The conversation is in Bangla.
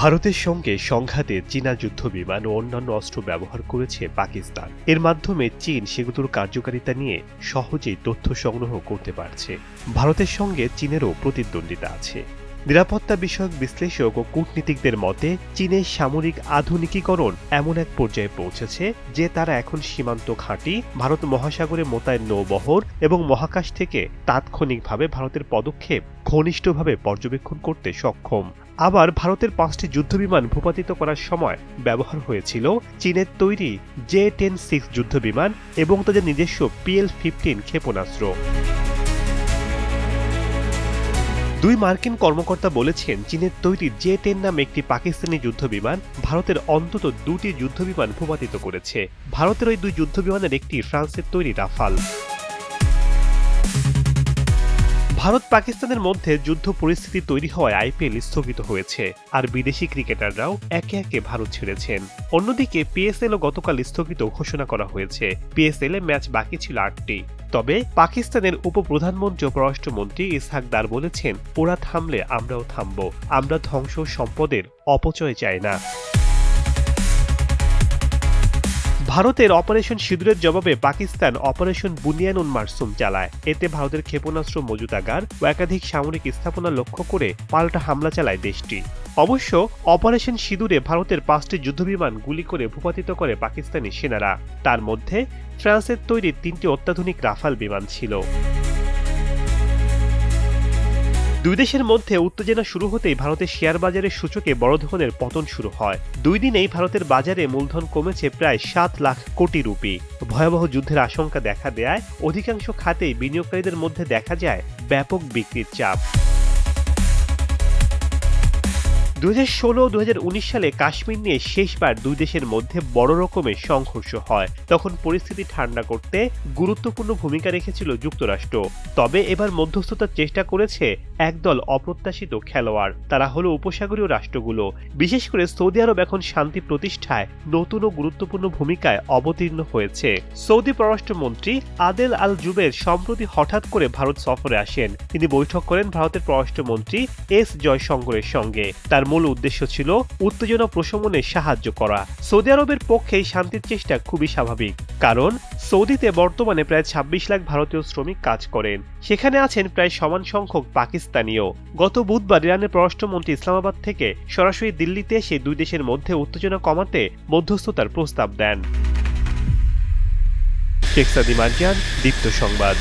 ভারতের সঙ্গে সংঘাতে চীনা যুদ্ধ বিমান ও অন্যান্য অস্ত্র ব্যবহার করেছে পাকিস্তান। এর মাধ্যমে চীন সেগুলোর কার্যকারিতা নিয়ে সহজেই তথ্য সংগ্রহ করতে পারছে। ভারতের সঙ্গে চীনেরও প্রতিদ্বন্দ্বিতা আছে। নিরাপত্তা বিষয়ক বিশ্লেষক ও কূটনীতিকদের মতে, চীনের সামরিক আধুনিকীকরণ এমন এক পর্যায়ে পৌঁছেছে যে তারা এখন সীমান্ত ঘাঁটি, ভারত মহাসাগরে মোতায়েন নৌবহর এবং মহাকাশ থেকে তাৎক্ষণিকভাবে ভারতের পদক্ষেপ ঘনিষ্ঠভাবে পর্যবেক্ষণ করতে সক্ষম। আবার ভারতের পাঁচটি যুদ্ধবিমান ভূপাতিত করার সময় ব্যবহার হয়েছিল চীনের তৈরি জে টেন সিক্স যুদ্ধবিমান এবং তাদের নিজস্ব পিএল ফিফটিন ক্ষেপণাস্ত্র। দুই মার্কিন কর্মকর্তা বলেছেন, চীনের তৈরি জে টেন নামে একটি পাকিস্তানি যুদ্ধবিমান ভারতের অন্তত দুটি যুদ্ধবিমান ভূপাতিত করেছে। ভারতের ওই দুই যুদ্ধবিমানের একটি ফ্রান্সের তৈরি রাফাল। ভারত পাকিস্তানের মধ্যে যুদ্ধ পরিস্থিতি তৈরি হওয়ায় আইপিএল স্থগিত হয়েছে, আর বিদেশি ক্রিকেটাররাও একে একে ভারত ছেড়েছেন। অন্যদিকে পিএসএলও গতকাল স্থগিত ঘোষণা করা হয়েছে, পিএসএল এ ম্যাচ বাকি ছিল আটটি। তবে পাকিস্তানের উপপ্রধানমন্ত্রী ও পররাষ্ট্রমন্ত্রী ইসহাক দার বলেছেন, ওরা থামলে আমরাও থামব, আমরা ধ্বংস সম্পদের অপচয় চাই না। ভারতের অপারেশন সিঁদুরের জবাবে পাকিস্তান অপারেশন বুনিয়ান উন মারসুম চালায়। এতে ভারতের ক্ষেপণাস্ত্র মজুদাগার ও একাধিক সামরিক স্থাপনা লক্ষ্য করে পাল্টা হামলা চালায় দেশটি। অবশ্য, অপারেশন সিঁদুরে ভারতের পাঁচটি যুদ্ধবিমান গুলি করে ভূপাতিত করে পাকিস্তানি সেনারা। তার মধ্যে ফ্রান্সের তৈরি তিনটি অত্যাধুনিক রাফাল বিমান ছিল। দুই দেশের মধ্যে উত্তেজনা শুরু হতেই ভারতের শেয়ার বাজারের সূচকে বড় ধরনের পতন শুরু হয়। দুই দিনেই ভারতের বাজারে মূলধন কমেছে প্রায় সাত লাখ কোটি রুপি। ভয়াবহ যুদ্ধের আশঙ্কা দেখা দেয় অধিকাংশ খাতেই বিনিয়োগকারীদের মধ্যে দেখা যায় ব্যাপক বিক্রির চাপ। দুই হাজার সালে কাশ্মীর নিয়ে শেষবার দুই দেশের মধ্যে বড় রকমের সংঘর্ষ হয়। তখন পরিস্থিতি ঠান্ডা করতে গুরুত্বপূর্ণ ভূমিকা রেখেছিল যুক্তরাষ্ট্র। তবে এবার মধ্যস্থতার চেষ্টা করেছে একদল অপ্রত্যাশিত খেলোয়াড়। তারা হলো উপসাগরীয় রাষ্ট্রগুলো। বিশেষ করে সৌদি আরব এখন শান্তি প্রতিষ্ঠায় নতুন ও গুরুত্বপূর্ণ ভূমিকায় অবতীর্ণ হয়েছে। সৌদি পররাষ্ট্রমন্ত্রী আদেল আল জুবের সম্প্রতি হঠাৎ করে ভারত সফরে আসেন। তিনি বৈঠক করেন ভারতের পররাষ্ট্রমন্ত্রী এস জয়শঙ্করের সঙ্গে। তার মূল উদ্দেশ্য ছিল উত্তেজনা প্রশমনে সাহায্য করা। সৌদি আরবের পক্ষে শান্তির চেষ্টা খুবই স্বাভাবিক। কারণ সৌদিতে বর্তমানে প্রায় ২৬ লাখ ভারতীয় শ্রমিক কাজ করেন। সেখানে আছেন প্রায় সমান সংখ্যক পাকিস্তানিও। গত বুধবার ইরানের পররাষ্ট্রমন্ত্রী ইসলামাবাদ থেকে সরাসরি দিল্লিতে এসে দুই দেশের মধ্যে উত্তেজনা কমাতে মধ্যস্থতার প্রস্তাব দেন। শেখ সাদিম মার্জিয়ান, দীপ্ত সংবাদ।